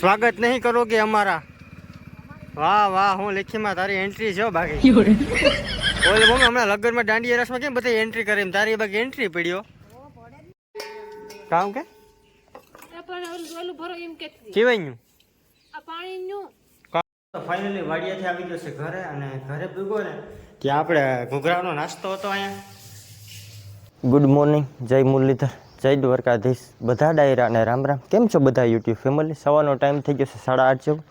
સ્વાગત નહીં કરોગે અમારા. વાહ વાહ હું લેખીમાં તારી એન્ટ્રી છે હો બાકી. ઓલે મમ્મી હમણાં લગ્નમાં દાંડિયા રસમાં કેમ બધી એન્ટ્રી કરી તારી બાકી એન્ટ્રી પડ્યો કામ કે? કે કેવાયું ફાઇનલી વાડિયાથી આવી ગયો છે ઘરે અને ઘરે ભૂગો ને ત્યાં આપણે ઘૂઘરાનો નાસ્તો હતો અહીંયા. ગુડ મોર્નિંગ જય મુરલીધર. જય દ્વારકાધીશ. બધા ડાયરા અને રામ રામ. કેમ છો બધા યુટ્યુબ ફેમિલી સવારનો ટાઈમ થઈ ગયો છે સાડા આઠ જેવું.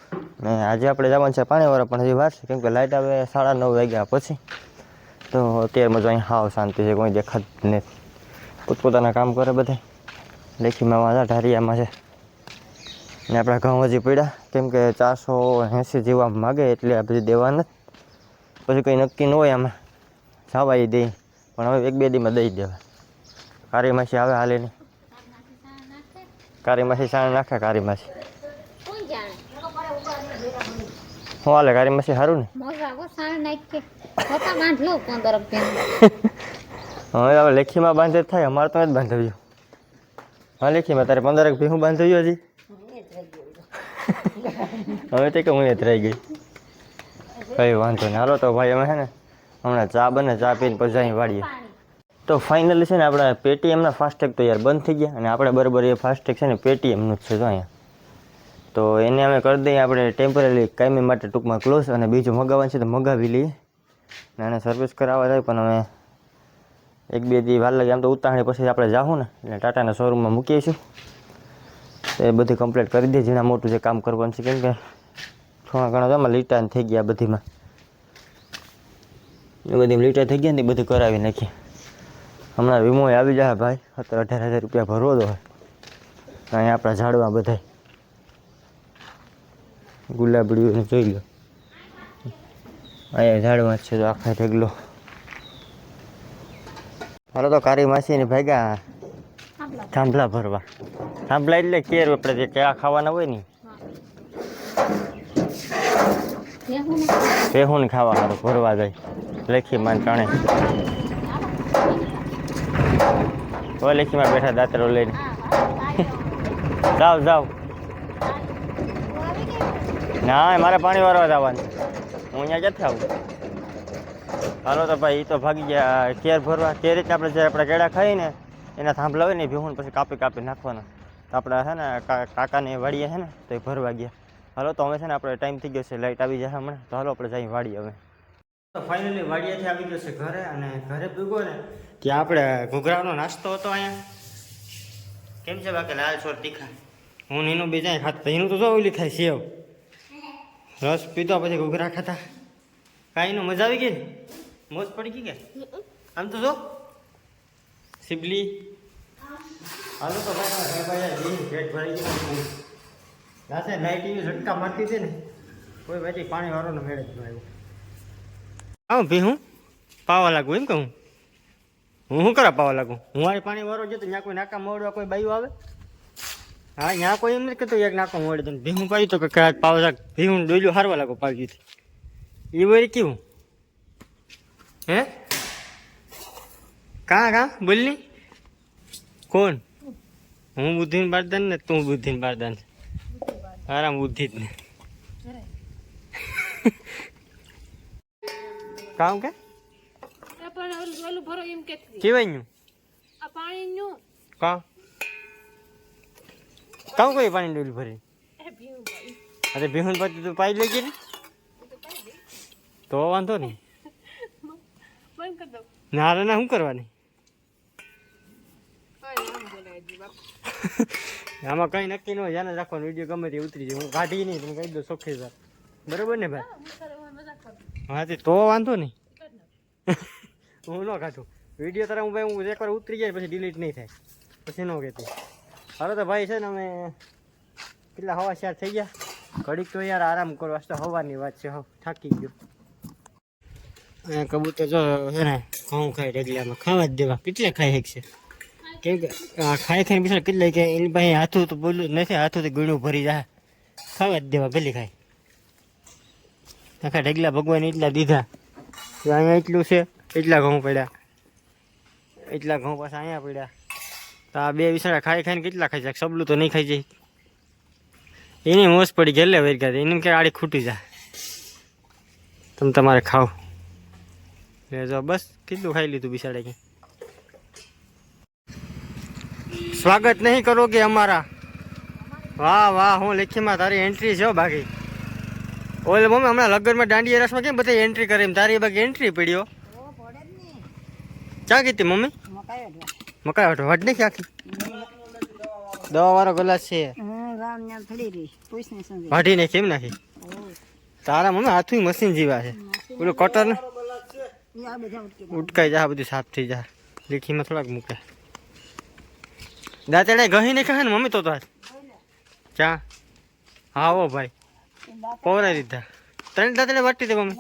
ને આજે આપણે જવાનું છે પાણીવાળા, પણ હજી વાર છે, કેમ કે લાઇટ આવે સાડા નવ વાગ્યા પછી. તો અત્યારમાં જો અહીં હાવ શાંતિ છે, કોઈ દેખાત નથી. પોતપોતાના કામ કરે બધા. લેખીમાં વાંધા ઢારિયામાં છે. ને આપણા ઘઉં હજી પડ્યા કેમ કે ચારસો એંસી જેવા માગે એટલે આ બધી દેવા નથી. પછી કંઈ નક્કી ન હોય આમાં. જવા દે. પણ હવે એક બે દીમાં દઈ દેવા. કારી માસી આવે હાલે નહીં કારી માસી સાણ નાખે કારી માસી કોણ જાણે હું હાલે કારી માસી સારું ને મોજા કો સાણ નાખ કે હોતા બાંધ લો પંદર રૂપિયા હવે હવે લેખીમાં બાંધે જ થાય અમારે તો જ બાંધવ્યું હા લેખીમાં તારે પંદર એક ભીહું બાંધવ્યું હજી હવે તે કે હું એ જ રહી ગઈ કઈ વાંધો નહીં હાલો તો ભાઈ અમે છે ને હમણાં ચા બને ચા પીને પછી અહીં વાળીએ તો ફાઇનલી છે ને આપણે પેટીએમના ફાસ્ટેગ તો યાર બંધ થઈ ગયા અને આપણે બરાબર એ ફાસ્ટેગ છે ને પેટીએમનું જ છે જો અહીંયા. તો એને અમે કરી દઈએ આપણે ટેમ્પરરી કાયમી માટે ટૂંકમાં ક્લોઝ અને બીજું મગાવવાનું છે તો મગાવી લઈએ. અને એને સર્વિસ કરાવવા જાય પણ અમે એક બે દી વાર લાગે આમ તો ઉતાવળે પછી આપણે જાઉં ને એટલે ટાટાના શોરૂમમાં મૂકીશું એ બધી કમ્પ્લીટ કરી દઈએ, જેના મોટું જે કામ કરવાનું છે કેમ કે થોડા ઘણા તો લીટા થઈ ગયા બધીમાં. એ બધી લીટા થઈ ગયા ને એ બધું કરાવી નાખી હમણાં વીમો આવી જાય ભાઈ. સત્તર અઢાર હજાર રૂપિયા ભરવો હોય. અહીંયા આપણા ઝાડવા બધાય. ગુલાબડીઓને જોઈ લો. અહીંયા ઝાડવા છે તો આખા ઢગલો. હાલો તો કારી માસીને ભાગ્યા થાંભલા. ભરવા. થાંભલા એટલે કેર આપણે જે કયા ખાવાના હોય ને. ભેહું ને ખાવા. સારું ભરવા જાય. લખી માન ટાણે. તો બેઠા દાતરો લઈને. જાવ જાવ ના મારે પાણી વારવા જવાનું. હું અહીંયા ક્યાંથી આવું? હાલો તો ભાઈ એ તો ભાગી ગયા. કેર ભરવા. તે રીતે આપણે જે આપણે કેળા ખાઈએ ને, એના થાંભલા હોય ને ભીહું પછી કાપી કાપી નાખવાના. તો આપણે છે ને કાકાને વાડીએ છે ને, તો એ ભરવા ગયા. હાલો તો હવે છે ને, આપણે ટાઈમ થઈ ગયો છે લાઇટ આવી જાય હમણાં. તો હાલો, આપણે જઈ વાડીએ હવે. તો ફાઇનલી વાડિયાથી આવી ગયો છે ઘરે અને ઘરે ભેગો ને ત્યાં આપણે ઘૂઘરાનો નાસ્તો હતો અહીંયા. કેમ છે બાકી લાલ છોર તીખા? હું નીનું બીજા ખાતા એનું તો જોવું ખાય સેવ. રસ પીતો પછી ઘૂઘરા ખાતા કાંઈનું મજા આવી ગઈ? ને મોજ પડી ગઈ કે? આમ તો જો. સિબલી. હાલો તો પેટ ભરાઈ ગયું રાતે લાઈટ એવી ઝટકા મારતી હતી ને. કોઈ પછી પાણી વાળોનો મેળ જ ન આવ્યો આવું ભી હું? પાવા લાગુ એમ કહું હું? શું કરા પાવા લાગુ? હું આ પાણી વારો જતો ત્યાં કોઈ નાકા મોડવા કોઈ બાયું આવે? હા, ત્યાં કોઈ એમ નથી કહેતો એક નાકો મોડી દઉં ભીહું પાડ્યું તો કે આ પાવા લાગ ભીહું ડોલ્યું હારવા લાગો દીધી એ વળી કેવું હે? કાં કાં? બોલની? કોણ? હું બુદ્ધિને બારદાન ને તું બુદ્ધિન બારદાન આરામ બુદ્ધિ જ ને. કામ કે? આ પણ કેવાયું આ કા? કામ કોઈ પાણી ડોલ ભરી અરે બિહુન પછી તું પાઈ લેજે ને. તો વાંધો નહીં. ના રે ના શું કરવાની? આમ કઈ નક્કી ન હોય રાખવાનો. વીડિયો ગમે તે ઉતરી જાય. હું કાઢી નહીં તમે કહી દો સોખી બરોબર ને ભાઈ? હું કરે હું મજાક કરું હા તે વાંધો નહીં. હું ન કાઢું. વીડિયો તારા હું ભાઈ, હું એકવાર ઉતરી જાય, પછી ડિલીટ નહીં થાય. પછી ન કહેતી. હાલો તો ભાઈ છે ને અમે કેટલા હવા ચાર થઈ ગયા? ઘડીક તો યાર આરામ કરો, આજ તો હવાની વાત છે હવ થાકી ગયો. અહીંયા કબૂતર જો છે ને, ઘઉં ખાય રેગલામાં ખાવા જ દેવા. કેટલે ખાઈ શકશે કેમ કે ખાઈ ખાઈને બિચારા કેટલે કે એની પાસે હાથું તો બોલું જ નથી હાથું તો ગીણું ભરી જાય. ખાવા જ દેવા ભલે ખાય. આખા ઢગલા ભગવાન એટલા દીધા. અહીંયા એટલું છે, એટલા ઘઉં પડ્યા. એટલા ઘઉં પાછા અહીંયા પડ્યા. તો આ બે વિસાડા ખાઈ ખાઈને કેટલા ખાઈ જાય? સબલું તો નહીં ખાઈ જાય. એની મોસ પડી ગયેલે વેર ગયા એને કે આડી ખૂટી જાય તમે તમારે ખાઓ એ જો, બસ, કેટલું ખાઈ લીધું બિસાડે કે સ્વાગત નહીં કરો કે અમારા. વાહ વાહ, હું લેખીમાં તારી એન્ટ્રી છે બાકી. ઓલે મમ્મી હમણાં લગ્નમાં દાંડિયા રસમાં કેમ બધા એન્ટ્રી કરે એમ? તારી બાકી એન્ટ્રી પડ્યો. ચા કીધી મમ્મી? મકાઈ વાટો વાટ નહીં આખી. દવા વાળો ગ્લાસ છે. વાઢી નહીં કેમ નાખી. તારા મમ્મી હાથું મશીન જેવા છે. પેલું કટર ને? ઉટકાઈ જા બધું સાફ થઈ જાય લેખીમાં થોડાક મૂકે. દાંતેડા ગહી ને કહે ને મમ્મી તો તો? ચા? હા ઓ ભાઈ. પવરાઈ દીધા. ત્રણ દાંતેડા વાટી દે મમ્મી.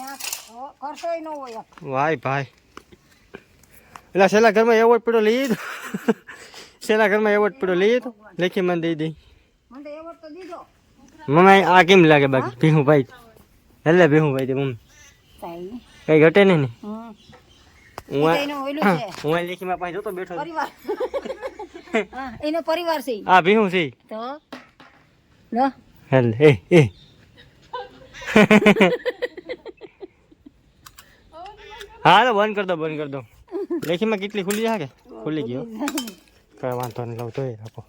ભાઈ ભાઈ. એટલે છેલ્લા ઘરમાં એવોર્ડ પીડો લઈ તો છેલ્લા ઘરમાં એવોર્ડ પીડો લઈ તો લેખી મને દઈ દઈ મમ્મી આ કેમ લાગે બાકી? ભીહું ભાઈ એટલે ભીહું ભાઈ દે મમ્મી. કઈ ઘટે નહીં હું લેખીમાં પાસે જોતો બેઠો. એનો પરિવાર છે હા ભીહું છે તો? લો. હેલ એ એ. હા તો બંધ કર દો બંધ કર દો. લેખીમાં કેટલી ખુલ્લી છે કે? ખુલી ગયો. કઈ વાંધો નહીં લઉં તો એ રાખો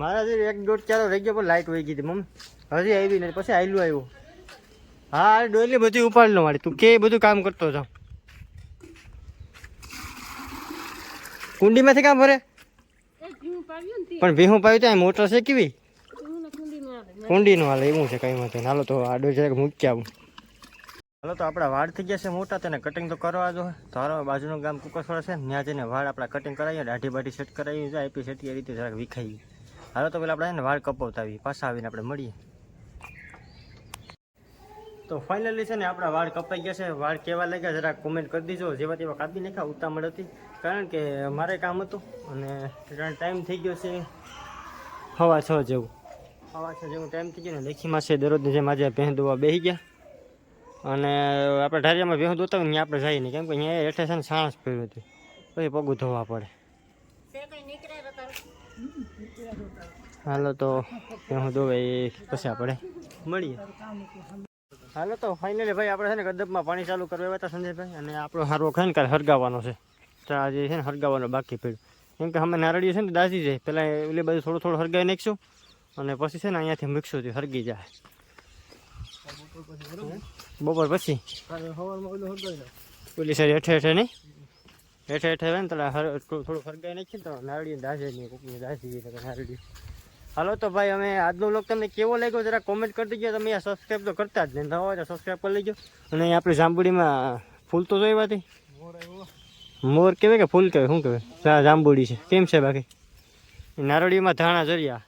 મારા જે એક દોઢ ચાલો રહી ગયો પણ લાઈટ વહી ગઈ હતી મમ્મી. હજી આવી નહીં પછી આયલું આવ્યું. હા ડોલી બધી ઉપાડ લો મારી. તું કે બધું કામ કરતો જાઉં કુંડીમાંથી કામ ભરે? પણ ભીહું પાયું ત્યાં મોટર છે કેવી કુંડીનું હાલે એવું છે કઈ વાંધો. હાલો તો આડો જરાક મૂકી આવું. હાલો તો આપણા વાળ થઈ ગયા છે મોટા તેને કટિંગ તો કરવા દો. હાલો બાજુનું ગામ કુકસવાડા છે ત્યાં જઈને વાળ આપણા કટિંગ કરાવીએ, દાઢી બાઢી સેટ કરાવી જાય આપી સેટ એ રીતે જરાક વિખાઈ હાલો તો પેલા આપણે વાળ કપાવતા આવીએ પાછા આવીને આપણે મળીએ. તો ફાઇનલી છે ને આપણા વાળ કપાઈ ગયા છે. વાળ કેવા લાગ્યા જરા કોમેન્ટ કરી દીજો. જેવા તેવા કાપી નાખ્યા ઉતામળ હતી. કારણ કે મારે કામ હતું અને ટાઈમ થઈ ગયો છે. હવા છ જેવું. હવા છે જેવું ટાઈમ થઈ ગયો ને લેખીમાં છે દરરોજની જેમ આજે ભેં દોવા બેસી ગયા. અને આપણે ઢારિયામાં ભેં દોતા હોય ને આપણે જઈએ નહીં કેમ કે અહીંયા હેઠે છે ને સાણસ પડ્યું હતું. પછી પગું ધોવા પડે. હાલો તો ભેં દોવે એ પછી આપણે મળીએ. હાલો તો ફાઇનલી ભાઈ આપણે છે ને ગદબમાં પાણી ચાલુ કરવા આવ્યા હતા સંજયભાઈ અને આપણો હારો ખાઈને કાલે હરગાવવાનો છે. તો આજે છે ને હરગાવવાનો બાકી પડ્યું. કેમ કે અમે નારળીઓ છે ને દાજી જાય પહેલાં એટલે બધું થોડું થોડું હરગાવી નાખીશું. અને પછી છે ને અહીંયાથી મિક્સું થી હરગી જાય. બપોર પછી? પોલીસ સાઈડ હેઠે હેઠે નહીં? હેઠે હેઠે હોય ને તો થોડું ફરગાઈ નાખીએ તો નારડી દાજે નહીં કોકની જાય તો હાલો તો ભાઈ, અમે આજનો વ્લોગ તમને કેવો લાગ્યો જરા કોમેન્ટ કરી દેજો. તમે સબસ્ક્રાઈબ તો કરતા જ નહીં. તો હોય તો સબસ્ક્રાઈબ કરી લેજો. અને આપણી જાંબુડીમાં ફૂલ તો જોઈ વાતી? મોર કહેવાય કે ફૂલ કહેવાય શું કહેવાય જાંબુડી છે. કેમ છે બાકી? નારળીમાં ધાણા જરિયા.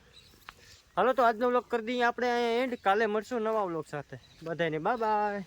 હાલો તો આજનો વ્લોગ કરી દઈએ. આપણે એન્ડ કાલે મળશું નવા વ્લોગ સાથે. બધાને બાય બાય